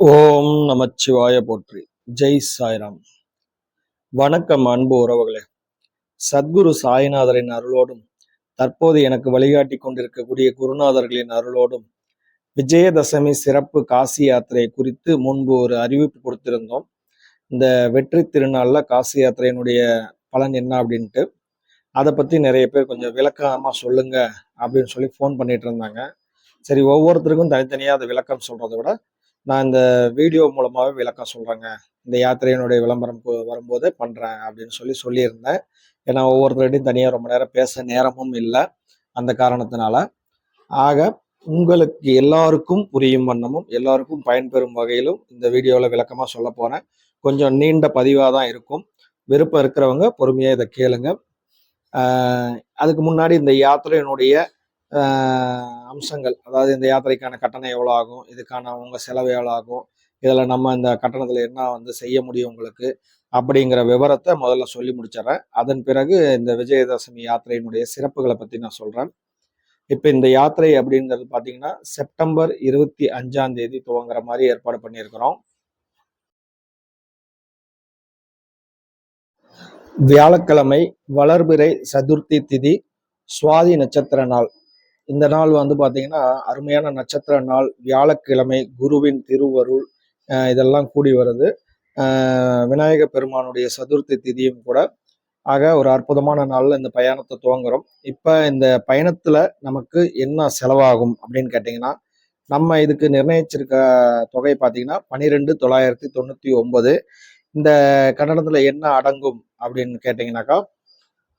ஓம் நமச்சிவாய போற்றி. ஜெய் சாய்ராம். வணக்கம் அன்பு உறவுகளே. சத்குரு சாய்நாதரின் அருளோடும் தற்போது எனக்கு வழிகாட்டி கொண்டிருக்கக்கூடிய குருநாதர்களின் அருளோடும் விஜயதசமி சிறப்பு காசி யாத்திரை குறித்து முன்பு ஒரு அறிவிப்பு கொடுத்திருந்தோம். இந்த வெற்றி திருநாளில் காசி யாத்திரையினுடைய பலன் என்ன அப்படின்ட்டு அதை பற்றி நிறைய பேர் கொஞ்சம் விளக்கமாக சொல்லுங்க அப்படின்னு சொல்லி ஃபோன் பண்ணிட்டு இருந்தாங்க. சரி ஒவ்வொருத்தருக்கும் தனித்தனியாக அதை விளக்கம் சொல்கிறத விட நான் இந்த வீடியோ மூலமாகவே விளக்கம் சொல்கிறேங்க இந்த யாத்திரையினுடைய விளம்பரம் போ- பண்ணுறேன் அப்படின்னு சொல்லி சொல்லியிருந்தேன். ஏன்னா ஒவ்வொருத்தரையும் தனியாக ரொம்ப நேரம் பேச நேரமும் இல்லை. அந்த காரணத்தினால. ஆக உங்களுக்கு எல்லாருக்கும் புரியும் வண்ணமும் எல்லாருக்கும் பயன்பெறும் வகையிலும் இந்த வீடியோவில் விளக்கமாக சொல்ல போகிறேன் கொஞ்சம் நீண்ட பதிவாக தான் இருக்கும். விருப்பம் இருக்கிறவங்க பொறுமையாக இதை கேளுங்க. அதுக்கு முன்னாடி இந்த யாத்திரையினுடைய அம்சங்கள். அதாவது இந்த யாத்திரைக்கான கட்டணம் எவ்வளோ ஆகும் இதுக்கான உங்கள் செலவு எவ்வளோ ஆகும் இதில் நம்ம இந்த கட்டணத்தில் என்ன வந்து செய்ய முடியும் உங்களுக்கு? அப்படிங்கிற விவரத்தை முதல்ல சொல்லி முடிச்சிடுறேன். அதன் பிறகு இந்த விஜயதசமி யாத்திரையினுடைய சிறப்புகளை பற்றி நான் சொல்கிறேன் இப்போ இந்த யாத்திரை அப்படிங்கிறது பார்த்தீங்கன்னா செப்டம்பர் இருபத்தி அஞ்சாம் தேதி துவங்குற மாதிரி ஏற்பாடு பண்ணியிருக்கிறோம். வியாழக்கிழமை வளர்பிறை சதுர்த்தி திதி சுவாதி நட்சத்திர நாள். இந்த நாள் வந்து பார்த்தீங்கன்னா அருமையான நட்சத்திர நாள். வியாழக்கிழமை குருவின் திருவருள் இதெல்லாம் கூடி வருது. விநாயக பெருமானுடைய சதுர்த்தி திதியும் கூட. ஆக ஒரு அற்புதமான நாளில் இந்த பயணத்தை துவங்குறோம். இப்போ இந்த பயணத்தில் நமக்கு என்ன செலவாகும் அப்படின்னு கேட்டிங்கன்னா நம்ம இதுக்கு நிர்ணயிச்சிருக்க தொகை பார்த்தீங்கன்னா பன்னிரெண்டு தொள்ளாயிரத்தி தொண்ணூற்றி ஒம்பது இந்த கட்டணத்தில் என்ன அடங்கும் அப்படின்னு கேட்டிங்கனாக்கா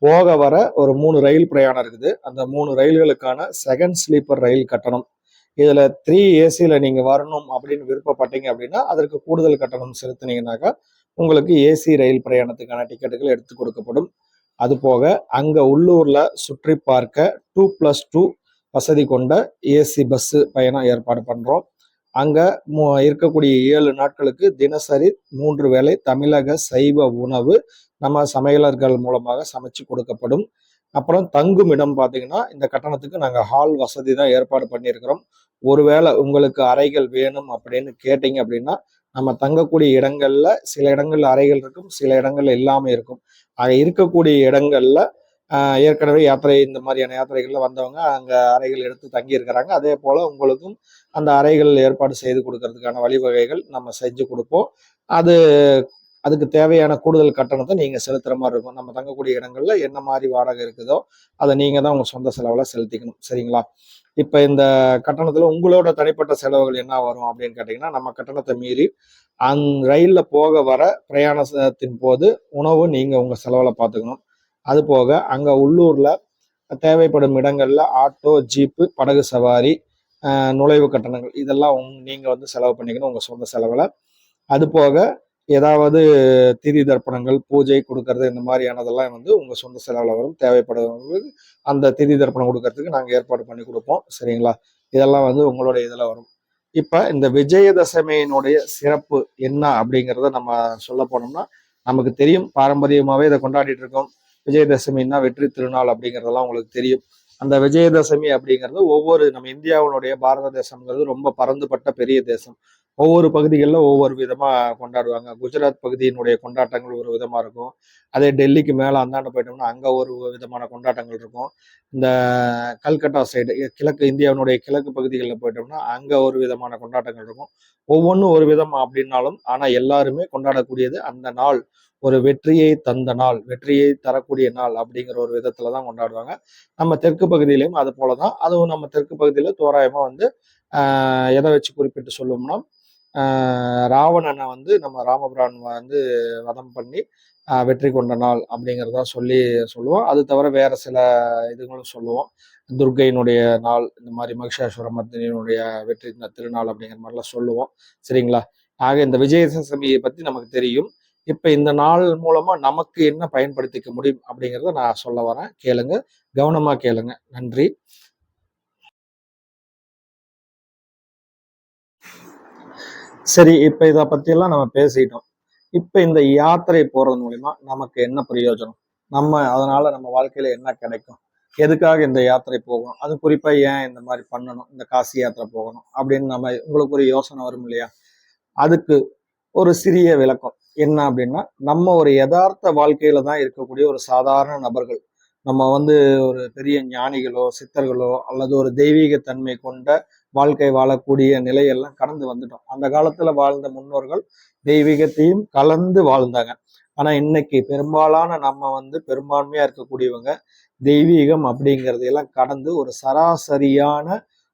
போக வர ஒரு மூணு ரயில் பிரயாணம் இருக்குது. அந்த மூணு ரயில்களுக்கான செகண்ட் ஸ்லீப்பர் ரயில் கட்டணம். இதில் த்ரீ ஏசியில் நீங்கள் வரணும் அப்படின்னு விருப்பப்பட்டீங்க அப்படின்னா அதற்கு கூடுதல் கட்டணம் செலுத்துனீங்கன்னாக்கா உங்களுக்கு ஏசி ரயில் பிரயாணத்துக்கான டிக்கெட்டுகள் எடுத்து கொடுக்கப்படும். அது போக அங்கே உள்ளூரில் சுற்றி பார்க்க டூ ப்ளஸ் டூ வசதி கொண்ட ஏசி பஸ்ஸு பயணம் ஏற்பாடு பண்ணுறோம் அங்கே இருக்கக்கூடிய ஏழு நாட்களுக்கு தினசரி மூன்று வேளை தமிழக சைவ உணவு நம்ம சமையலர்கள் மூலமாக சமைச்சு கொடுக்கப்படும். அப்புறம் தங்கும் இடம் பார்த்தீங்கன்னா இந்த கட்டணத்துக்கு நாங்கள் ஹால் வசதி தான் ஏற்பாடு பண்ணியிருக்கிறோம். ஒருவேளை உங்களுக்கு அறைகள் வேணும் அப்படின்னு கேட்டிங்க அப்படின்னா நம்ம தங்கக்கூடிய இடங்கள்ல சில இடங்கள்ல அறைகள் இருக்கும் சில இடங்கள்ல இல்லாமல் இருக்கும். ஆக இருக்கக்கூடிய இடங்கள்ல ஏற்கனவே யாத்திரை இந்த மாதிரியான யாத்திரைகள்ல வந்தவங்க அங்க அறைகள் எடுத்து தங்கி இருக்கிறாங்க அதே போல உங்களுக்கும் அந்த அறைகள் ஏற்பாடு செய்து கொடுக்கறதுக்கான வழிவகைகள் நம்ம செஞ்சு கொடுப்போம். அது அதுக்கு தேவையான கூடுதல் கட்டணத்தை நீங்க செலுத்துற மாதிரி இருக்கும். நம்ம தங்கக்கூடிய இடங்கள்ல என்ன மாதிரி வாடகை இருக்குதோ அதை நீங்க தான் உங்க சொந்த செலவுல செலுத்திக்கணும். சரிங்களா? இப்ப இந்த கட்டணத்துல உங்களோட தனிப்பட்ட செலவுகள் என்ன வரும் அப்படின்னு கேட்டீங்கன்னா நம்ம கட்டணத்தை மீறி அந் ரயில்ல போக வர பிரயாணத்தின் போது உணவு நீங்க உங்க செலவுல பார்த்துக்கணும். அது போக அங்க உள்ளூர்ல தேவைப்படும் இடங்கள்ல ஆட்டோ ஜீப்பு படகு சவாரி நுழைவு கட்டணங்கள். இதெல்லாம் உங் நீங்க வந்து செலவு பண்ணிக்கணும் உங்க சொந்த செலவுல. அது போக ஏதாவது திதி தர்ப்பணங்கள் பூஜை கொடுக்கறது இந்த மாதிரியானதெல்லாம் வந்து உங்க சொந்த செலவுல வரும். தேவைப்படுறவங்களுக்கு அந்த திதி தர்ப்பணம் கொடுக்கறதுக்கு நாங்க ஏற்பாடு பண்ணி கொடுப்போம். சரிங்களா? இதெல்லாம் வந்து உங்களுடைய இதுல வரும். இப்ப இந்த விஜயதசமியினுடைய சிறப்பு என்ன அப்படிங்கிறத நம்ம சொல்ல போனோம்னா நமக்கு தெரியும். பாரம்பரியமாவே இதை கொண்டாடிட்டு இருக்கோம். விஜயதசமின்னா வெற்றி திருநாள் அப்படிங்கிறதெல்லாம் உங்களுக்கு தெரியும். அந்த விஜயதசமி அப்படிங்கிறது ஒவ்வொரு நம்ம இந்தியாவினுடைய பாரத தேசம்ங்கிறது ரொம்ப பரந்துபட்ட பெரிய தேசம். ஒவ்வொரு பகுதிகளில் ஒவ்வொரு விதமாக கொண்டாடுவாங்க. குஜராத் பகுதியினுடைய கொண்டாட்டங்கள் ஒரு விதமாக இருக்கும். அதே டெல்லிக்கு மேலே அந்தாண்ட போயிட்டோம்னா அங்கே ஒரு விதமான கொண்டாட்டங்கள் இருக்கும். இந்த கல்கட்டா சைடு கிழக்கு இந்தியாவினுடைய கிழக்கு பகுதிகளில் போயிட்டோம்னா அங்கே ஒரு விதமான கொண்டாட்டங்கள் இருக்கும். ஒவ்வொன்றும் ஒரு விதம் அப்படின்னாலும் ஆனால் எல்லாருமே கொண்டாடக்கூடியது அந்த நாள். ஒரு வெற்றியை தந்த நாள் வெற்றியை தரக்கூடிய நாள் அப்படிங்கிற ஒரு விதத்துல தான் கொண்டாடுவாங்க. நம்ம தெற்கு பகுதியிலையும் அது போல தான் அதுவும் நம்ம தெற்கு பகுதியில தோராயமா வந்து ஆஹ் எதை வச்சு குறிப்பிட்டு சொல்லுவோம்னா ராவணனை வந்து நம்ம ராமபுரான் வந்து வதம் பண்ணி வெற்றி கொண்ட நாள் அப்படிங்கிறதா சொல்லி சொல்லுவோம். அது தவிர வேற சில இதுகளும் சொல்லுவோம். துர்கையினுடைய நாள் இந்த மாதிரி மகிஷாசுர மர்தினியினுடைய வெற்றி திருநாள் அப்படிங்கிற மாதிரிலாம் சொல்லுவோம். சரிங்களா? ஆக இந்த விஜயதசமியை பத்தி நமக்கு தெரியும். இப்போ இந்த நாள் மூலமாக நமக்கு என்ன பயன்படுத்திக்க முடியும் அப்படிங்கிறத நான் சொல்ல வரேன். கேளுங்க. கவனமாக கேளுங்க. நன்றி. சரி இப்போ இதை பற்றியெல்லாம் நம்ம பேசிட்டோம். இப்போ இந்த யாத்திரை போகிறது மூலியமா நமக்கு என்ன பிரயோஜனம்? நம்ம அதனால நம்ம வாழ்க்கையில என்ன கிடைக்கும்? எதுக்காக இந்த யாத்திரை போகணும்? அது குறிப்பாக ஏன் இந்த மாதிரி பண்ணணும்? இந்த காசி யாத்திரை போகணும்? அப்படின்னு நம்ம உங்களுக்கு ஒரு யோசனை வரும் இல்லையா? அதுக்கு ஒரு சிறிய விளக்கம். என்ன அப்படின்னா நம்ம ஒரு யதார்த்த வாழ்க்கையில தான் இருக்கக்கூடிய ஒரு சாதாரண நபர்கள். நம்ம வந்து ஒரு பெரிய ஞானிகளோ சித்தர்களோ அல்லது ஒரு தெய்வீக தன்மை கொண்ட வாழ்க்கை வாழக்கூடிய நிலையெல்லாம் கடந்து வந்துட்டோம். அந்த காலத்துல வாழ்ந்த முன்னோர்கள் தெய்வீகத்தையும் கலந்து வாழ்ந்தாங்க. ஆனா இன்னைக்கு பெரும்பாலான நம்ம வந்து பெரும்பான்மையா இருக்கக்கூடியவங்க தெய்வீகம் அப்படிங்கிறதையெல்லாம் கடந்து ஒரு சராசரியான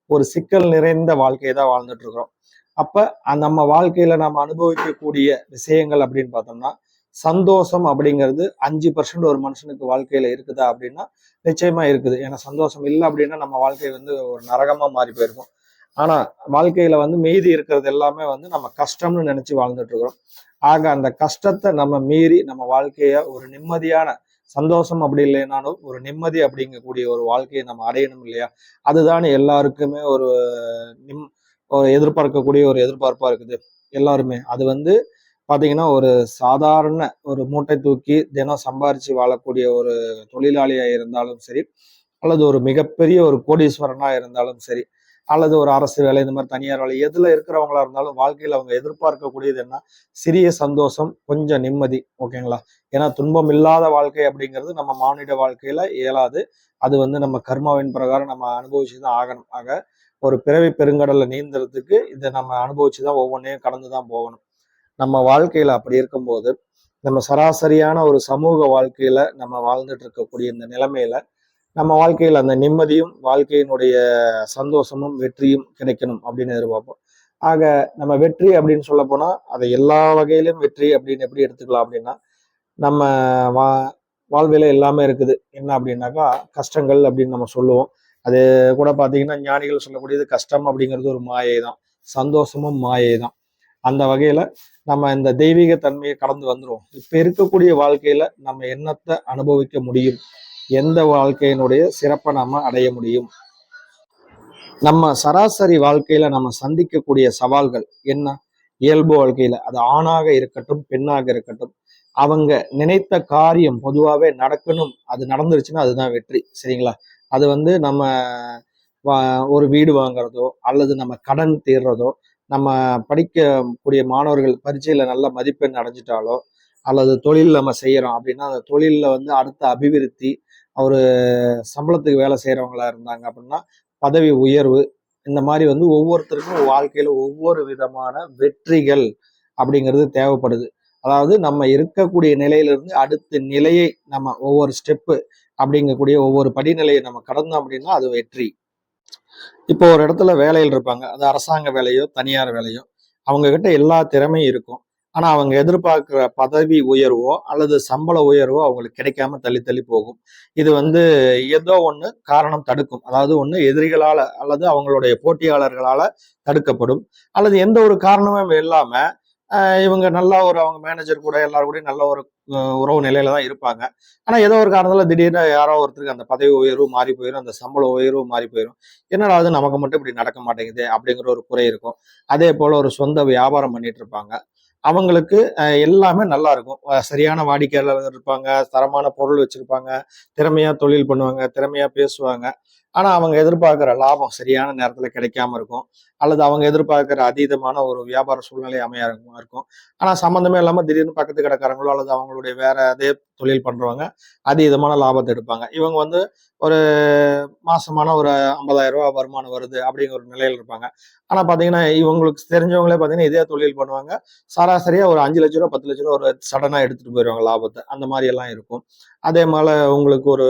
ஒரு சிக்கல் நிறைந்த வாழ்க்கையை தான் வாழ்ந்துட்டு இருக்கிறோம். அப்ப அந்த நம்ம வாழ்க்கையில நம்ம அனுபவிக்கக்கூடிய விஷயங்கள் அப்படின்னு பார்த்தோம்னா சந்தோஷம் அப்படிங்கிறது அஞ்சு பர்சன்ட் ஒரு மனுஷனுக்கு வாழ்க்கையில இருக்குதா அப்படின்னா நிச்சயமா இருக்குது. ஏன்னா சந்தோஷம் இல்லை அப்படின்னா நம்ம வாழ்க்கை வந்து ஒரு நரகமா மாறி போயிருக்கும். ஆனா வாழ்க்கையில வந்து மீதி இருக்கிறது எல்லாமே வந்து நம்ம கஷ்டம்னு நினைச்சு வாழ்ந்துட்டு இருக்கிறோம். ஆக அந்த கஷ்டத்தை நம்ம மீறி நம்ம வாழ்க்கைய ஒரு நிம்மதியான சந்தோஷம் அப்படி இல்லைனாலும் ஒரு நிம்மதி அப்படிங்கக்கூடிய ஒரு வாழ்க்கையை நம்ம அடையணும் இல்லையா? அதுதான் எல்லாருக்குமே ஒரு நிம் ஒரு எதிர்பார்க்கக்கூடிய ஒரு எதிர்பார்ப்பா இருக்குது எல்லாருமே. அது வந்து பாத்தீங்கன்னா ஒரு சாதாரண ஒரு மூட்டை தூக்கி தினம் சம்பாரிச்சு வாழக்கூடிய ஒரு தொழிலாளியா இருந்தாலும் சரி அல்லது ஒரு மிகப்பெரிய ஒரு கோடீஸ்வரனா இருந்தாலும் சரி அல்லது ஒரு அரசு வேலை இந்த மாதிரி தனியார் வேலை எதுல இருக்கிறவங்களா இருந்தாலும் வாழ்க்கையில அவங்க எதிர்பார்க்கக்கூடியது என்ன? சிறிய சந்தோஷம் கொஞ்சம் நிம்மதி ஓகேங்களா? ஏன்னா துன்பம் இல்லாத வாழ்க்கை அப்படிங்கிறது நம்ம மானிட வாழ்க்கையில இயலாது. அது வந்து நம்ம கர்மாவின் பிரகாரம் நம்ம அனுபவிச்சுதான் ஆகணும். ஆக ஒரு பிறவி பெருங்கடலை நீந்துறதுக்கு இதை நம்ம அனுபவிச்சுதான் ஒவ்வொன்றையும் கடந்து தான் போகணும். நம்ம வாழ்க்கையில் அப்படி இருக்கும்போது நம்ம சராசரியான ஒரு சமூக வாழ்க்கையில் நம்ம வாழ்ந்துட்டு இருக்கக்கூடிய இந்த நிலைமையில நம்ம வாழ்க்கையில் அந்த நிம்மதியும் வாழ்க்கையினுடைய சந்தோஷமும் வெற்றியும் கிடைக்கணும் அப்படின்னு எதிர்பார்ப்போம். ஆக நம்ம வெற்றி அப்படின்னு சொல்ல போனால் அதை எல்லா வகையிலும் வெற்றி அப்படின்னு எப்படி எடுத்துக்கலாம் அப்படின்னா நம்ம வா வாழ்வில் எல்லாமே இருக்குது. என்ன அப்படின்னாக்கா கஷ்டங்கள் அப்படின்னு நம்ம சொல்லுவோம். அது கூட பார்த்தீங்கன்னா ஞானிகள் சொல்லக்கூடியது கஷ்டம் அப்படிங்கிறது ஒரு மாயை தான் சந்தோஷமும் மாயை தான் அந்த வகையில நம்ம இந்த தெய்வீக தன்மையை கடந்து வந்துருவோம். இப்ப இருக்கக்கூடிய வாழ்க்கையில நம்ம என்னத்தை அனுபவிக்க முடியும்? எந்த வாழ்க்கையினுடைய சிறப்பை நம்ம அடைய முடியும்? நம்ம சராசரி வாழ்க்கையில நம்ம சந்திக்கக்கூடிய சவால்கள் என்ன? இயல்பு வாழ்க்கையில அது ஆணாக இருக்கட்டும் பெண்ணாக இருக்கட்டும் அவங்க நினைத்த காரியம் பொதுவாகவே நடக்கணும் அது நடந்துருச்சுன்னா அதுதான் வெற்றி. சரிங்களா? அது வந்து நம்ம ஒரு வீடு வாங்குறதோ அல்லது நம்ம கடன் தீர்றதோ நம்ம படிக்கக்கூடிய மாணவர்கள் பரீட்சையில் நல்ல மதிப்பெண் அடைஞ்சிட்டாலோ அல்லது தொழில் நம்ம செய்கிறோம் அப்படின்னா அந்த தொழிலில் வந்து அடுத்த அபிவிருத்தி ஒரு சம்பளத்துக்கு வேலை செய்கிறவங்களா இருந்தாங்க அப்படின்னா பதவி உயர்வு இந்த மாதிரி வந்து ஒவ்வொருத்தருக்கும் வாழ்க்கையில் ஒவ்வொரு விதமான வெற்றிகள் அப்படிங்கிறது தேவைப்படுது. அதாவது நம்ம இருக்கக்கூடிய நிலையிலிருந்து அடுத்த நிலையை நம்ம ஒவ்வொரு ஸ்டெப்பு அப்படிங்கக்கூடிய ஒவ்வொரு படிநிலையை நம்ம கடந்தோம் அப்படின்னா அது வெற்றி. இப்போ ஒரு இடத்துல வேலையில் இருப்பாங்க. அது அரசாங்க வேலையோ தனியார் வேலையோ. அவங்க கிட்ட எல்லா திறமையும் இருக்கும். ஆனா அவங்க எதிர்பார்க்கிற பதவி உயர்வோ அல்லது சம்பள உயர்வோ அவங்களுக்கு கிடைக்காம தள்ளி தள்ளி போகும். இது வந்து ஏதோ ஒன்று காரணம் தடுக்கும். அதாவது ஒன்று எதிரிகளால அல்லது அவங்களுடைய போட்டியாளர்களால தடுக்கப்படும். அல்லது எந்த ஒரு காரணமும் இல்லாம இவங்க நல்லா ஒரு அவங்க மேனேஜர் கூட எல்லாரும் கூட நல்ல ஒரு உறவு நிலையில தான் இருப்பாங்க. ஆனா ஏதோ ஒரு காரணத்துல திடீர்னு யாரோ ஒருத்தருக்கு அந்த பதவி உயர்வு மாறி போயிடும் அந்த சம்பள உயர்வு மாறி போயிடும் என்னடா அது நமக்கு மட்டும் இப்படி நடக்க மாட்டேங்குது அப்படிங்கிற ஒரு குறை இருக்கும். அதே போல ஒரு சொந்த வியாபாரம் பண்ணிட்டு இருப்பாங்க. அவங்களுக்கு எல்லாமே நல்லா இருக்கும். சரியான வாடிக்கையாளர் இருப்பாங்க தரமான பொருள் வச்சிருப்பாங்க திறமையா தொழில் பண்ணுவாங்க திறமையா பேசுவாங்க. ஆனால் அவங்க எதிர்பார்க்குற லாபம் சரியான நேரத்தில் கிடைக்காம இருக்கும். அல்லது அவங்க எதிர்பார்க்குற அதீதமான ஒரு வியாபார சூழ்நிலை அமையாம இருக்கும். ஆனால் சம்மந்தமே இல்லாமல் திடீர்னு பக்கத்து கடைக்காரங்களோ அல்லது அவங்களுடைய வேற அதே தொழில் பண்ணுறவங்க அதீதமான லாபத்தை எடுப்பாங்க. இவங்க வந்து ஒரு மாசமான ஒரு ஐம்பதாயிரம் ரூபா வருமானம் வருது அப்படிங்கிற ஒரு நிலையில் இருப்பாங்க. ஆனால் பார்த்தீங்கன்னா இவங்களுக்கு தெரிஞ்சவங்களே பார்த்தீங்கன்னா இதே தொழில் பண்ணுவாங்க. சராசரியாக ஒரு அஞ்சு லட்ச ரூபா பத்து லட்ச ரூபா ஒரு சடனாக எடுத்துகிட்டு போயிடுவாங்க லாபத்தை. அந்த மாதிரி எல்லாம் இருக்கும். அதே மாதிரி உங்களுக்கு ஒரு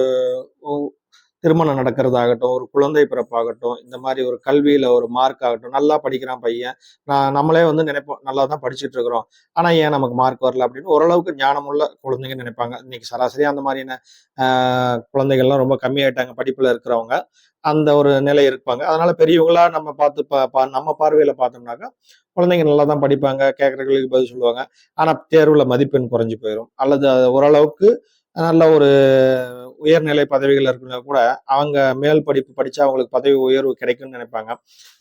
திருமணம் நடக்கிறதாகட்டும் ஒரு குழந்தை பிறப்பாகட்டும் இந்த மாதிரி ஒரு கல்வியில ஒரு மார்க் ஆகட்டும் நல்லா படிக்கிறான் பையன். நான் நம்மளே வந்து நினைப்போம் நல்லா தான் படிச்சுட்டு இருக்கிறோம். ஆனா ஏன் நமக்கு மார்க் வரல அப்படின்னு ஓரளவுக்கு ஞானமுள்ள குழந்தைங்க நினைப்பாங்க. இன்னைக்கு சராசரியா அந்த மாதிரியான ஆஹ், குழந்தைகள்லாம் ரொம்ப கம்மியாயிட்டாங்க படிப்புல இருக்கிறவங்க. அந்த ஒரு நிலை இருப்பாங்க. அதனால பெரியவங்களா நம்ம பார்த்து பா- பா- நம்ம பார்வையில பார்த்தோம்னாக்கா குழந்தைங்க நல்லா தான் படிப்பாங்க கேட்கறதுக்கு பதில் சொல்லுவாங்க. ஆனா தேர்வுல மதிப்பெண் குறைஞ்சு போயிடும் அல்லது அது ஓரளவுக்கு நல்ல ஒரு உயர்நிலை பதவிகள் இருக்கிறவங்க கூட அவங்க மேல் படிப்பு படித்தா அவங்களுக்கு பதவி உயர்வு கிடைக்கும்னு நினைப்பாங்க.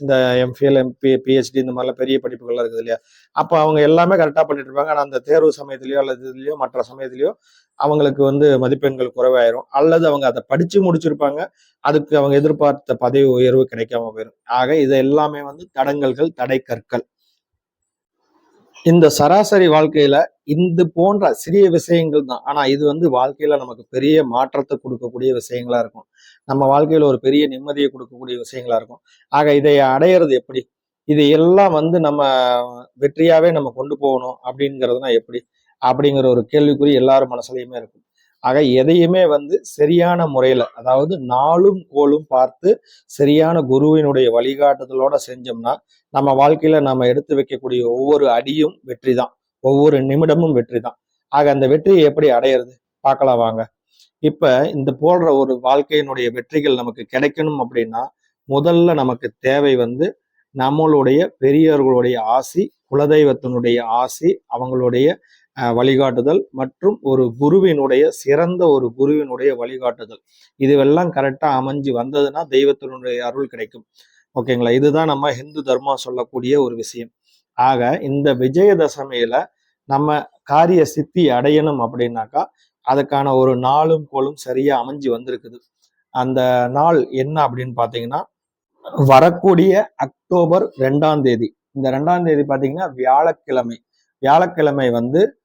இந்த எம்ஃபிஎல் எம்பி பிஹெச்டி இந்த மாதிரிலாம் பெரிய படிப்புகள்லாம் இருக்குது இல்லையா? அப்போ அவங்க எல்லாமே கரெக்டாக பண்ணிட்டு இருப்பாங்க. ஆனால் அந்த தேர்வு சமயத்திலையோ அல்லது இதுலையோ மற்ற சமயத்திலையோ அவங்களுக்கு வந்து மதிப்பெண்கள் குறைவாயிரும். அல்லது அவங்க அதை படித்து முடிச்சிருப்பாங்க. அதுக்கு அவங்க எதிர்பார்த்த பதவி உயர்வு கிடைக்காம போயிடும் ஆக இது எல்லாமே வந்து தடங்கல்கள் தடை கற்கள் இந்த சராசரி வாழ்க்கையில இந்த போன்ற சிறிய விஷயங்கள் தான். ஆனா இது வந்து வாழ்க்கையில நமக்கு பெரிய மாற்றத்தை கொடுக்கக்கூடிய விஷயங்களா இருக்கும். நம்ம வாழ்க்கையில ஒரு பெரிய நிம்மதியை கொடுக்கக்கூடிய விஷயங்களா இருக்கும். ஆக இதை அடையிறது எப்படி? இது எல்லாம் வந்து நம்ம வெற்றியாவே நம்ம கொண்டு போகணும் அப்படிங்கிறதுனா எப்படி? அப்படிங்கிற ஒரு கேள்விக்குறி எல்லாரும் மனசுலயுமே இருக்கும். ஆக எதையுமே வந்து சரியான முறையில அதாவது நாளும் கோலும் பார்த்து சரியான குருவினுடைய வழிகாட்டுதலோட செஞ்சோம்னா நம்ம வாழ்க்கையில நம்ம எடுத்து வைக்கக்கூடிய ஒவ்வொரு அடியும் வெற்றி தான். ஒவ்வொரு நிமிடமும் வெற்றி தான். ஆக அந்த வெற்றியை எப்படி அடையிறது? பார்க்கலாம் வாங்க. இப்ப இந்த போன்ற ஒரு வாழ்க்கையினுடைய வெற்றிகள் நமக்கு கிடைக்கணும் அப்படின்னா முதல்ல நமக்கு தேவை வந்து நம்மளுடைய பெரியவர்களுடைய ஆசி குலதெய்வத்தினுடைய ஆசி அவங்களுடைய வழிகாட்டுதல் மற்றும் ஒரு குருவினுடைய சிறந்த ஒரு குருவினுடைய வழிகாட்டுதல். இதுவெல்லாம் கரெக்டாக அமைஞ்சு வந்ததுன்னா தெய்வத்தினுடைய அருள் கிடைக்கும். ஓகேங்களா? இதுதான் நம்ம ஹிந்து தர்மம் சொல்லக்கூடிய ஒரு விஷயம். ஆக இந்த விஜயதசமியில நம்ம காரிய சித்தி அடையணும் அப்படின்னாக்கா அதுக்கான ஒரு நாளும் கோளும் சரியா அமைஞ்சு வந்திருக்குது. அந்த நாள் என்ன அப்படின்னு பாத்தீங்கன்னா வரக்கூடிய அக்டோபர் ரெண்டாம் தேதி. இந்த ரெண்டாம் தேதி பாத்தீங்கன்னா வியாழக்கிழமை. வியாழக்கிழமை வந்து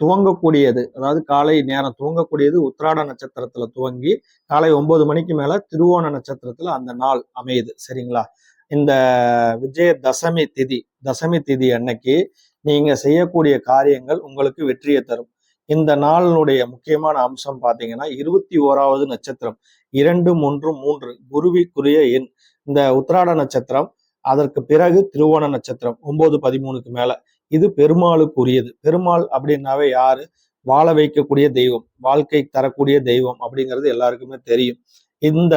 துவங்கக்கூடியது. அதாவது காலை நேரம் துவங்கக்கூடியது உத்ராட நட்சத்திரத்துல துவங்கி காலை ஒன்பது மணிக்கு மேல திருவோண நட்சத்திரத்துல அந்த நாள் அமையுது. சரிங்களா? இந்த விஜய தசமி திதி தசமி திதி அன்னைக்கு நீங்க செய்யக்கூடிய காரியங்கள் உங்களுக்கு வெற்றியை தரும். இந்த நாளினுடைய முக்கியமான அம்சம் பார்த்தீங்கன்னா இருபத்தி ஓராவது நட்சத்திரம் இரண்டு மூன்று மூன்று குருவிக்குரிய எண். இந்த உத்ராட நட்சத்திரம் அதற்கு பிறகு திருவோண நட்சத்திரம் ஒன்பது பதிமூணுக்கு மேல. இது பெருமாளுக்குரியது. பெருமாள் அப்படின்னாவே யாரு? வாழ வைக்கக்கூடிய தெய்வம் வாழ்க்கை தரக்கூடிய தெய்வம் அப்படிங்கிறது எல்லாருக்குமே தெரியும். இந்த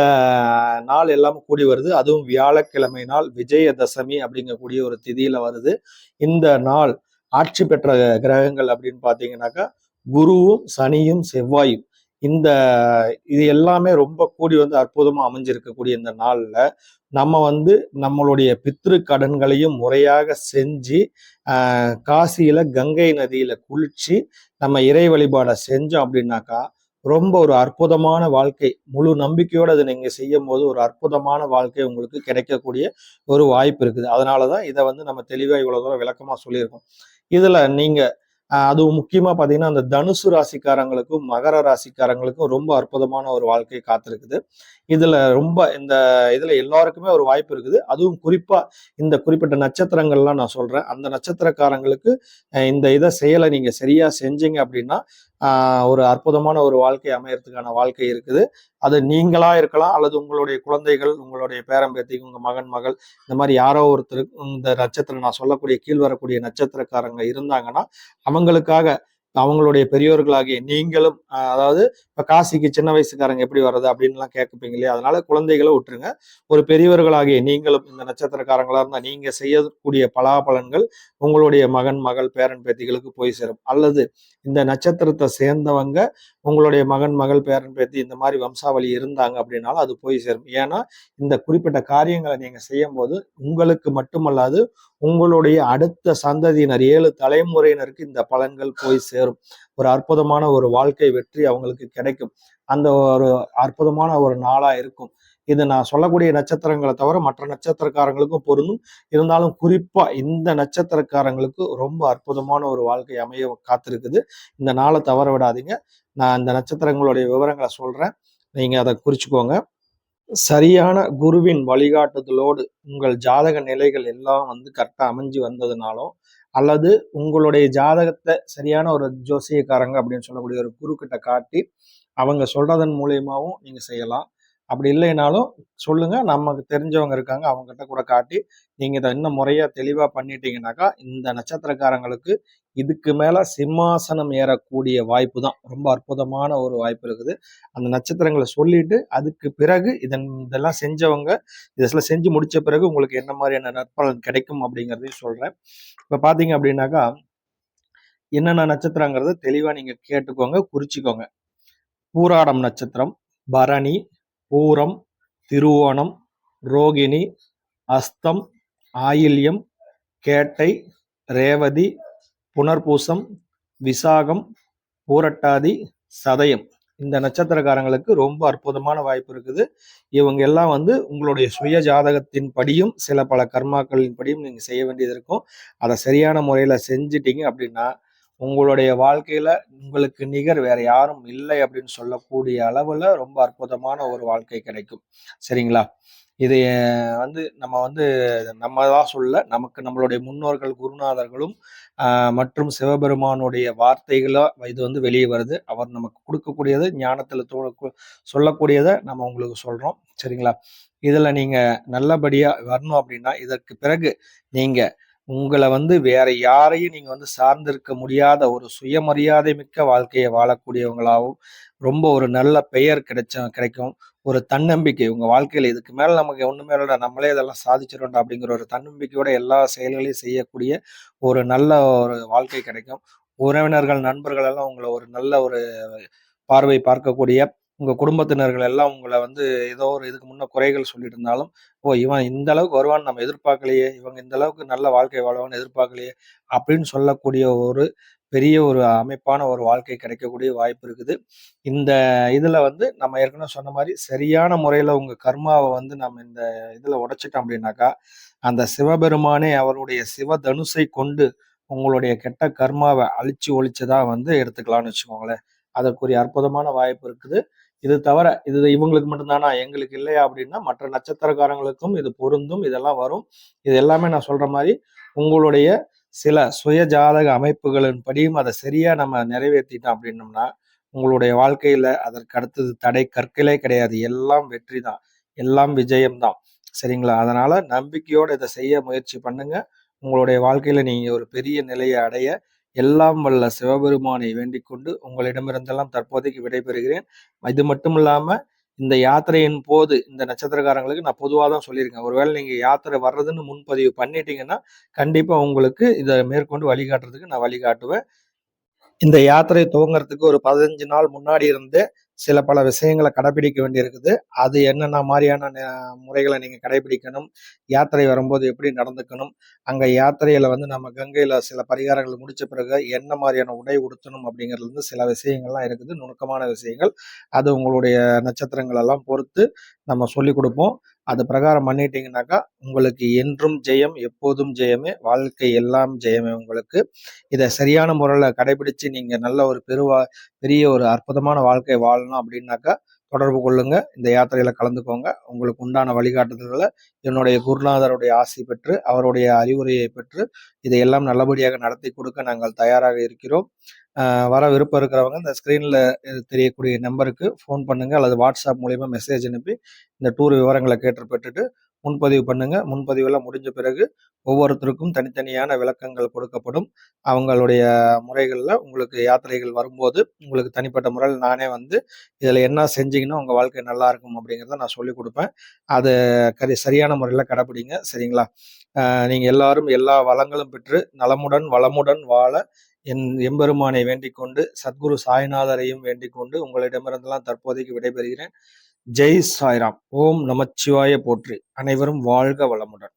நாள் எல்லாம் கூடி வருது. அதுவும் வியாழக்கிழமை நாள் விஜயதசமி அப்படிங்கக்கூடிய ஒரு திதியில வருது. இந்த நாள் ஆட்சி பெற்ற கிரகங்கள் அப்படின்னு பார்த்தீங்கன்னாக்கா குருவும் சனியும் செவ்வாயும். இந்த இது எல்லாமே ரொம்ப கூடி வந்து அற்புதமாக அமைஞ்சிருக்கக்கூடிய இந்த நாள்ல நம்ம வந்து நம்மளுடைய பித்ரு கடன்களையும் முறையாக செஞ்சு காசியில கங்கை நதியில குளிச்சு நம்ம இறை வழிபாடை செஞ்சோம் அப்படின்னாக்கா ரொம்ப ஒரு அற்புதமான வாழ்க்கை. முழு நம்பிக்கையோடு அதை நீங்க செய்யும் போது ஒரு அற்புதமான வாழ்க்கை உங்களுக்கு கிடைக்கக்கூடிய ஒரு வாய்ப்பு இருக்குது. அதனாலதான் இதை வந்து நம்ம தெளிவாக இவ்வளவு தூரம் விளக்கமா சொல்லியிருக்கோம். இதுல நீங்க அதுவும் முக்கியமாக பார்த்தீங்கன்னா அந்த தனுசு ராசிக்காரங்களுக்கும் மகர ராசிக்காரங்களுக்கும் ரொம்ப அற்புதமான ஒரு வாழ்க்கை காத்திருக்குது. இதில் ரொம்ப இந்த இதில் எல்லாருக்குமே ஒரு வாய்ப்பு இருக்குது. அதுவும் குறிப்பாக இந்த குறிப்பிட்ட நட்சத்திரங்கள்லாம் நான் சொல்கிறேன் அந்த நட்சத்திரக்காரங்களுக்கு இந்த இதை செயலை நீங்கள் சரியாக செஞ்சீங்க அப்படின்னா ஒரு அற்புதமான ஒரு வாழ்க்கை அமையறதுக்கான வாழ்க்கை இருக்குது. அது நீங்களா இருக்கலாம் அல்லது உங்களுடைய குழந்தைகள் உங்களுடைய பேரம்பேத்தி உங்க மகன் மகள் இந்த மாதிரி யாரோ ஒருத்தர் இந்த நட்சத்திரம் நான் சொல்லக்கூடிய கீழ் வரக்கூடிய நட்சத்திரக்காரங்க இருந்தாங்கன்னா அவங்களுக்காக அவங்களுடைய பெரியோர்களாகிய நீங்களும் அதாவது இப்போ காசிக்கு சின்ன வயசுக்காரங்க எப்படி வர்றது அப்படின்லாம் கேட்குப்பீங்க இல்லையா? அதனால குழந்தைகளை விட்டுருங்க. ஒரு பெரியவர்களாகிய நீங்களும் இந்த நட்சத்திரக்காரங்களாக இருந்தால் நீங்கள் செய்யக்கூடிய பலாபலன்கள் உங்களுடைய மகன் மகள் பேரன் பேத்திகளுக்கு போய் சேரும். அல்லது இந்த நட்சத்திரத்தை சேர்ந்தவங்க உங்களுடைய மகன் மகள் பேரன் பேத்தி இந்த மாதிரி வம்சாவளி இருந்தாங்க அப்படின்னாலும் அது போய் சேரும். ஏன்னா இந்த குறிப்பிட்ட காரியங்களை நீங்கள் செய்யும் போது உங்களுக்கு மட்டுமல்லாது உங்களுடைய அடுத்த சந்ததியினர் ஏழு தலைமுறையினருக்கு இந்த பலன்கள் போய் சேரும். ஒரு அற்புதமான ஒரு வாழ்க்கை வெற்றி அவங்களுக்கு கிடைக்கும். அந்த ஒரு அற்புதமான ஒரு நாளா இருக்கும். இது நான் சொல்லக்கூடிய நட்சத்திரங்களை தவிர மற்ற நட்சத்திரக்காரங்களுக்கும் பொருந்தும். இருந்தாலும் குறிப்பா இந்த நட்சத்திரக்காரங்களுக்கு ரொம்ப அற்புதமான ஒரு வாழ்க்கை அமைய காத்திருக்குது. இந்த நாளை தவற விடாதீங்க. நான் இந்த நட்சத்திரங்களுடைய விவரங்களை சொல்றேன். நீங்க அதை குறிச்சுக்கோங்க. சரியான குருவின் வழிகாட்டுதலோடு உங்கள் ஜாதக நிலைகள் எல்லாம் வந்து கரெக்டாக அமைஞ்சு வந்ததுனாலும் அல்லது உங்களுடைய ஜாதகத்தை சரியான ஒரு ஜோசியக்காரங்க அப்படின்னு சொல்லக்கூடிய ஒரு குரு கிட்ட காட்டி அவங்க சொல்றதன் மூலியமாவும் நீங்க செய்யலாம். அப்படி இல்லைனாலும் சொல்லுங்க. நமக்கு தெரிஞ்சவங்க இருக்காங்க. அவங்ககிட்ட கூட காட்டி நீங்க இதை இன்னும் முறையா தெளிவா பண்ணிட்டீங்கன்னாக்கா இந்த நட்சத்திரக்காரங்களுக்கு இதுக்கு மேல சிம்மாசனம் ஏறக்கூடிய வாய்ப்பு தான். ரொம்ப அற்புதமான ஒரு வாய்ப்பு இருக்குது. அந்த நட்சத்திரங்களை சொல்லிட்டு அதுக்கு பிறகு இதன் இதெல்லாம் செஞ்சவங்க இதெல்லாம் செஞ்சு முடிச்ச பிறகு உங்களுக்கு என்ன மாதிரியான நற்பலன் கிடைக்கும் அப்படிங்கிறதையும் சொல்றேன். இப்ப பாத்தீங்க அப்படின்னாக்கா என்னென்ன நட்சத்திரங்கிறத தெளிவா நீங்க கேட்டுக்கோங்க குறிச்சிக்கோங்க. பூராடம் நட்சத்திரம் பரணி பூரம் திருவோணம் ரோகிணி அஸ்தம் ஆயில்யம் கேட்டை ரேவதி புனர்பூசம் விசாகம் பூரட்டாதி சதயம். இந்த நட்சத்திரக்காரங்களுக்கு ரொம்ப அற்புதமான வாய்ப்பு இருக்குது. இவங்க எல்லாம் வந்து உங்களுடைய சுய ஜாதகத்தின் படியும் சில பல கர்மாக்களின் படியும் நீங்கள் செய்ய வேண்டியது இருக்கும். அதை சரியான முறையில் செஞ்சிட்டீங்க அப்படின்னா உங்களுடைய வாழ்க்கையில உங்களுக்கு நிகர் வேற யாரும் இல்லை அப்படின்னு சொல்லக்கூடிய அளவுல ரொம்ப அற்புதமான ஒரு வாழ்க்கை கிடைக்கும். சரிங்களா? இது வந்து நம்ம வந்து நம்ம தான் சொல்ல நமக்கு நம்மளுடைய முன்னோர்கள் குருநாதர்களும் மற்றும் சிவபெருமானுடைய வார்த்தைகளோ இது வந்து வெளியே வருது. அவர் நமக்கு கொடுக்கக்கூடியது ஞானத்தில் சொல்லக்கூடியதை நம்ம உங்களுக்கு சொல்கிறோம் சரிங்களா? இதில் நீங்கள் நல்லபடியாக வரணும் அப்படின்னா இதற்கு பிறகு நீங்கள் உங்களை வந்து வேற யாரையும் நீங்க வந்து சார்ந்திருக்க முடியாத ஒரு சுயமரியாதை மிக்க வாழ்க்கையை வாழக்கூடியவங்களாகவும் ரொம்ப ஒரு நல்ல பெயர் கிடைச்ச கிடைக்கும். ஒரு தன்னம்பிக்கை உங்க வாழ்க்கையில இதுக்கு மேல நமக்கு ஒண்ணுமே இல்லை நம்மளே இதெல்லாம் சாதிச்சிடோம்டா அப்படிங்கிற ஒரு தன்னம்பிக்கையோட எல்லா செயல்களையும் செய்யக்கூடிய ஒரு நல்ல ஒரு வாழ்க்கை கிடைக்கும். உறவினர்கள் நண்பர்கள் எல்லாம் உங்களை ஒரு நல்ல ஒரு பார்வை பார்க்கக்கூடிய உங்கள் குடும்பத்தினர்கள் எல்லாம் உங்களை வந்து ஏதோ ஒரு இதுக்கு முன்ன குறைகள் சொல்லிட்டு இருந்தாலும் ஓ இவன் இந்த அளவுக்கு வருவான்னு நம்ம எதிர்பார்க்கலையே இவங்க இந்த அளவுக்கு நல்ல வாழ்க்கை வாழவான்னு எதிர்பார்க்கலையே அப்படின்னு சொல்லக்கூடிய ஒரு பெரிய ஒரு அமைப்பான ஒரு வாழ்க்கை கிடைக்கக்கூடிய வாய்ப்பு இருக்குது. இந்த இதில் வந்து நம்ம ஏற்கனவே சொன்ன மாதிரி சரியான முறையில் உங்கள் கர்மாவை வந்து நம்ம இந்த இதில் உடைச்சிட்டோம் அப்படின்னாக்கா அந்த சிவபெருமானே அவருடைய சிவ தனுசை கொண்டு உங்களுடைய கெட்ட கர்மாவை அழிச்சு ஒழிச்சதா வந்து எடுத்துக்கலாம்னு வச்சுக்கோங்களேன். அதற்குரிய அற்புதமான வாய்ப்பு இருக்குது. இது தவிர இது இவங்களுக்கு மட்டும்தானா? எங்களுக்கு இல்லையா அப்படின்னா மற்ற நட்சத்திரக்காரங்களுக்கும் இது பொருந்தும் இதெல்லாம் வரும். இது எல்லாமே நான் சொல்ற மாதிரி உங்களுடைய சில சுய ஜாதக அமைப்புகளின் படியும் அதை சரியா நம்ம நிறைவேற்றிட்டோம் அப்படின்னோம்னா உங்களுடைய வாழ்க்கையில அதற்கு அடுத்தது தடை கற்களே கிடையாது. எல்லாம் வெற்றி தான். எல்லாம் விஜயம் தான். சரிங்களா? அதனால நம்பிக்கையோடு இதை செய்ய முயற்சி பண்ணுங்க. உங்களுடைய வாழ்க்கையில நீங்க ஒரு பெரிய நிலையை அடைய எல்லாம் வல்ல சிவபெருமானை வேண்டிக் கொண்டு உங்களிடமிருந்தெல்லாம் தற்போதைக்கு விடைபெறுகிறேன். இது மட்டும் இல்லாமல் இந்த யாத்திரையின் போது இந்த நட்சத்திரக்காரங்களுக்கு நான் பொதுவாக தான் சொல்லியிருக்கேன். ஒருவேளை நீங்கள் யாத்திரை வர்றதுன்னு முன்பதிவு பண்ணிட்டீங்கன்னா கண்டிப்பாக உங்களுக்கு இதை மேற்கொண்டு வழிகாட்டுறதுக்கு நான் வழிகாட்டுவேன். இந்த யாத்திரை துவங்கிறதுக்கு ஒரு பதினஞ்சு நாள் முன்னாடி இருந்து சில பல விஷயங்களை கடைபிடிக்க வேண்டியிருக்குது. அது என்னென்ன மாதிரியான முறைகளை நீங்கள் கடைபிடிக்கணும்? யாத்திரை வரும்போது எப்படி நடந்துக்கணும்? அங்கே யாத்திரையில் வந்து நம்ம கங்கையில் சில பரிகாரங்கள் முடித்த பிறகு என்ன மாதிரியான உடை உடுத்தணும் அப்படிங்கிறதுலேருந்து சில விஷயங்கள்லாம் இருக்குது. நுணுக்கமான விஷயங்கள். அது உங்களுடைய நட்சத்திரங்களெல்லாம் பொறுத்து நம்ம சொல்லிக் கொடுப்போம். அது பிரகாரம் பண்ணிட்டீங்கன்னாக்கா உங்களுக்கு என்றும் ஜெயம் எப்போதும் ஜெயமே வாழ்க்கை எல்லாம் ஜெயமே உங்களுக்கு. இதை சரியான முறையில் கடைபிடிச்சு நீங்கள் நல்ல ஒரு பெருவா பெரிய ஒரு அற்புதமான வாழ்க்கை வாழணும் அப்படின்னாக்கா தொடர்பு கொள்ளுங்க. இந்த யாத்திரையில கலந்துக்கோங்க. உங்களுக்கு உண்டான வழிகாட்டுதல்களை என்னுடைய குருநாதருடைய ஆசை பெற்று அவருடைய அறிவுரையை பெற்று இதையெல்லாம் நல்லபடியாக நடத்தி கொடுக்க நாங்கள் தயாராக இருக்கிறோம். வர விருப்பம் இருக்கிறவங்க இந்த ஸ்க்ரீனில் தெரியக்கூடிய நம்பருக்கு ஃபோன் பண்ணுங்கள் அல்லது வாட்ஸ்அப் மூலயமா மெசேஜ் அனுப்பி இந்த டூர் விவரங்களை கேட்டு பெற்றுட்டு முன்பதிவு பண்ணுங்கள் முன்பதிவெல்லாம் முடிஞ்ச பிறகு ஒவ்வொருத்தருக்கும் தனித்தனியான விளக்கங்கள் கொடுக்கப்படும். அவங்களுடைய முறைகளில் உங்களுக்கு யாத்திரைகள் வரும்போது உங்களுக்கு தனிப்பட்ட முறையில் நானே வந்து இதில் என்ன செஞ்சீங்கன்னா உங்கள் வாழ்க்கை நல்லா இருக்கும் அப்படிங்கிறத நான் சொல்லிக் கொடுப்பேன். அதை கரி சரியான முறையில் கடைப்பிடிங்க. சரிங்களா? நீங்கள் எல்லாரும் எல்லா வளங்களும் பெற்று நலமுடன் வளமுடன் வாழ என் எம்பெருமானை வேண்டிக் கொண்டு சத்குரு சாய்நாதரையும் வேண்டிக் கொண்டு உங்களிடமிருந்தெல்லாம் தற்போதைக்கு விடைபெறுகிறேன். ஜெய் சாய்ராம். ஓம் நமச்சிவாய போற்றி. அனைவரும் வாழ்க வளமுடன்.